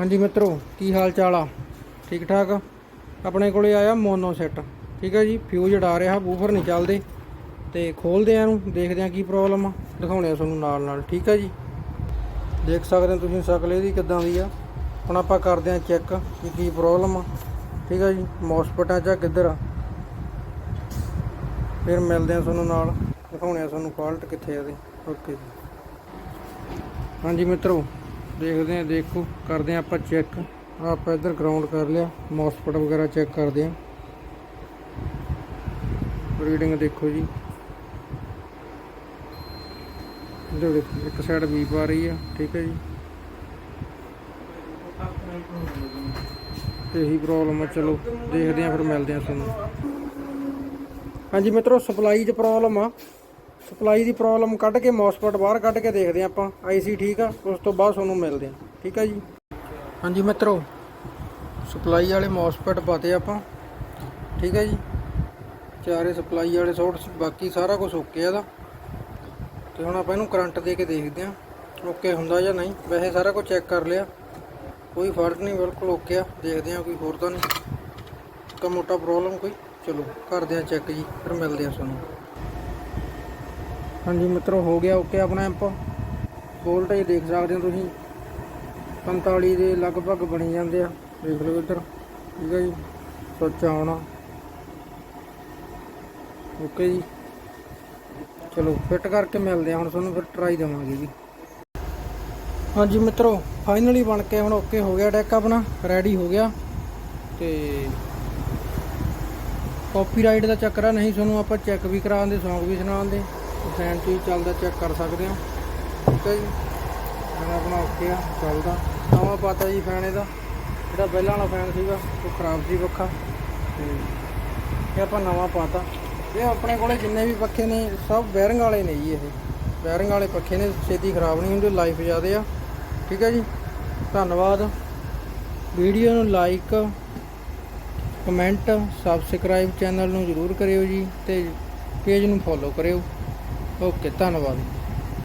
ਹਾਂਜੀ ਮਿੱਤਰੋ, ਕੀ ਹਾਲ ਚਾਲ ਆ? ਠੀਕ ਠਾਕ ਆਪਣੇ ਕੋਲੇ ਆਇਆ ਮੋਨੋ ਸੈੱਟ। ਠੀਕ ਹੈ ਜੀ ਫਿਊਜ਼ ਉਡਾ ਰਿਹਾ ਬੂਫਰ ਨਹੀਂ ਚੱਲਦੇ। ਤੇ ਖੋਲਦੇ ਆ ਇਹਨੂੰ, ਦੇਖਦੇ ਆ ਕੀ ਪ੍ਰੋਬਲਮ ਆ। ਦਿਖਾਉਣੇ ਆ ਤੁਹਾਨੂੰ ਨਾਲ ਨਾਲ ਠੀਕ ਹੈ ਜੀ? ਦੇਖ ਸਕਦੇ ਹੋ ਤੁਸੀਂ ਸ਼ਕਲ ਇਹਦੀ ਕਿੱਦਾਂ ਦੀ ਆ। ਹੁਣ ਆਪਾਂ ਕਰਦੇ ਆ ਚੈੱਕ ਕਿ ਕੀ ਪ੍ਰੋਬਲਮ ਆ। ਠੀਕ ਹੈ ਜੀ ਮੌਸਪਟਾਂ ਚ ਕਿੱਧਰ ਆ। ਫਿਰ ਮਿਲਦੇ ਆ ਤੁਹਾਨੂੰ ਨਾਲ। ਦਿਖਾਉਣੇ ਆ ਤੁਹਾਨੂੰ ਫਾਲਟ ਕਿੱਥੇ ਆ ਇਹਦੇ। ਓਕੇ ਜੀ। ਹਾਂਜੀ ਮਿੱਤਰੋ ਦੇਖਦੇ ਆ ਦੇਖੋ, ਕਰਦੇ ਆ ਆਪਾਂ ਚੈੱਕ ਆਪਾਂ ਇੱਧਰ ਗਰਾਊਂਡ ਕਰ ਲਿਆ ਮੌਸਪਟ ਵਗੈਰਾ ਚੈੱਕ ਕਰਦੇ ਆ ਰੀਡਿੰਗ ਦੇਖੋ ਜੀ। ਇੱਧਰ ਦੇਖੋ, ਇੱਕ ਸਾਈਡ ਵੀ ਪਾ ਰਹੀ ਆ, ਠੀਕ ਹੈ ਜੀ। ਇਹੀ ਪ੍ਰੋਬਲਮ ਆ, ਚਲੋ, ਦੇਖਦੇ ਆ ਫਿਰ ਮਿਲਦੇ ਆ ਤੁਹਾਨੂੰ। ਹਾਂਜੀ ਮਿੱਤਰੋ ਸਪਲਾਈ 'ਚ ਪ੍ਰੋਬਲਮ ਆ। ਸਪਲਾਈ ਦੀ ਪ੍ਰੋਬਲਮ ਕੱਢ ਕੇ ਮੌਸਪਟ ਬਾਹਰ ਕੱਢ ਕੇ ਦੇਖਦੇ ਆ ਆਪਾਂ। ਆਈਸੀ ਠੀਕ ਆ, ਉਸ ਤੋਂ ਬਾਅਦ ਤੁਹਾਨੂੰ ਮਿਲਦੇ ਆ ਠੀਕ ਆ ਜੀ? ਹਾਂਜੀ ਮਿੱਤਰੋ, ਸਪਲਾਈ ਵਾਲੇ ਮੌਸਪਟ ਪਾਤੇ ਆਪਾਂ। ਠੀਕ ਹੈ ਜੀ? ਚਾਰੇ ਸਪਲਾਈ ਵਾਲੇ ਸੋਰਸ ਬਾਕੀ ਸਾਰਾ ਕੁਝ ਓਕੇ ਆ ਇਹਦਾ। ਤੇ ਹੁਣ ਆਪਾਂ ਇਹਨੂੰ ਕਰੰਟ ਦੇ ਕੇ ਦੇਖਦੇ ਆ ਓਕੇ ਹੁੰਦਾ ਜਾਂ ਨਹੀਂ? ਵੈਸੇ ਸਾਰਾ ਕੁਝ ਚੈੱਕ ਕਰ ਲਿਆ। ਕੋਈ ਫ਼ਰਕ ਨਹੀਂ, ਬਿਲਕੁਲ ਓਕੇ ਆ। ਦੇਖਦੇ ਆ ਕੋਈ ਹੋਰ ਤਾਂ ਨਹੀਂ। ਤਾਂ ਮੋਟਾ ਪ੍ਰੋਬਲਮ ਕੋਈ। ਚਲੋ, ਕਰਦੇ ਆ ਚੈੱਕ ਜੀ, ਫਿਰ ਮਿਲਦੇ ਆ ਤੁਹਾਨੂੰ। ਹਾਂਜੀ ਮਿੱਤਰੋ, ਹੋ ਗਿਆ ਓਕੇ ਆਪਣਾ ਐਂਪ ਵੋਲਟੇਜ ਦੇਖ ਸਕਦੇ ਹੋ ਤੁਸੀਂ। 45 ਦੇ ਲਗਭਗ ਬਣੀ ਜਾਂਦੇ ਆ। ਦੇਖ ਲਓ ਇੱਧਰ। ਠੀਕ ਹੈ ਜੀ। ਸੁੱਚ ਆਉਣਾ ਓਕੇ ਜੀ। ਚਲੋ ਫਿੱਟ ਕਰਕੇ ਮਿਲਦੇ ਆ। ਹੁਣ ਤੁਹਾਨੂੰ ਫਿਰ ਟਰਾਈ ਦੇਵਾਂਗੇ ਜੀ। ਹਾਂਜੀ ਮਿੱਤਰੋ ਫਾਈਨਲੀ ਬਣ ਕੇ ਹੁਣ ਓਕੇ ਹੋ ਗਿਆ ਡੈਕ ਆਪਣਾ। ਰੈਡੀ ਹੋ ਗਿਆ। ਤੇ ਕਾਪੀਰਾਈਟ ਦਾ ਚੱਕਰ ਆ। ਨਹੀਂ, ਤੁਹਾਨੂੰ ਆਪਾਂ ਚੈੱਕ ਵੀ ਕਰਾਉਂਦੇ ਸੌਂਗ ਵੀ ਸੁਣਾਉਂਦੇ। ਫੈਨ ਚੀਜ਼ ਚੱਲਦਾ ਚੈੱਕ ਕਰ ਸਕਦੇ ਹੋ। ਠੀਕ ਹੈ ਜੀ? ਹੁਣ ਆਪਣਾ ਓਕੇ ਆ, ਚੱਲਦਾ। ਨਵਾਂ ਪਾਤਾ ਜੀ ਫੈਨ ਇਹਦਾ। ਜਿਹੜਾ ਪਹਿਲਾਂ ਵਾਲਾ ਫੈਨ ਸੀਗਾ, ਉਹ ਖਰਾਬ ਸੀ ਪੱਖਾ। ਤੇ ਇਹ ਆਪਾਂ ਨਵਾਂ ਪਾਤਾ। ਇਹ ਆਪਣੇ ਕੋਲੇ ਜਿੰਨੇ ਵੀ ਪੱਖੇ ਨੇ, ਸਭ ਬੈਰਿੰਗ ਵਾਲੇ ਨੇ ਜੀ ਇਹ। ਬੈਰਿੰਗ ਵਾਲੇ ਪੱਖੇ ਨੇ, ਛੇਤੀ ਖਰਾਬ ਨਹੀਂ ਹੁੰਦੇ ਲਾਈਫ ਜ਼ਿਆਦੇ ਆ। ਠੀਕ ਹੈ ਜੀ? ਧੰਨਵਾਦ। ਵੀਡੀਓ ਨੂੰ ਲਾਈਕ ਕਮੈਂਟ ਸਬਸਕ੍ਰਾਈਬ ਚੈਨਲ ਨੂੰ ਜਰੂਰ ਕਰਿਓ ਜੀ, ਤੇ ਪੇਜ ਨੂੰ ਫੋਲੋ ਕਰਿਓ। ਓਕੇ ਧੰਨਵਾਦ।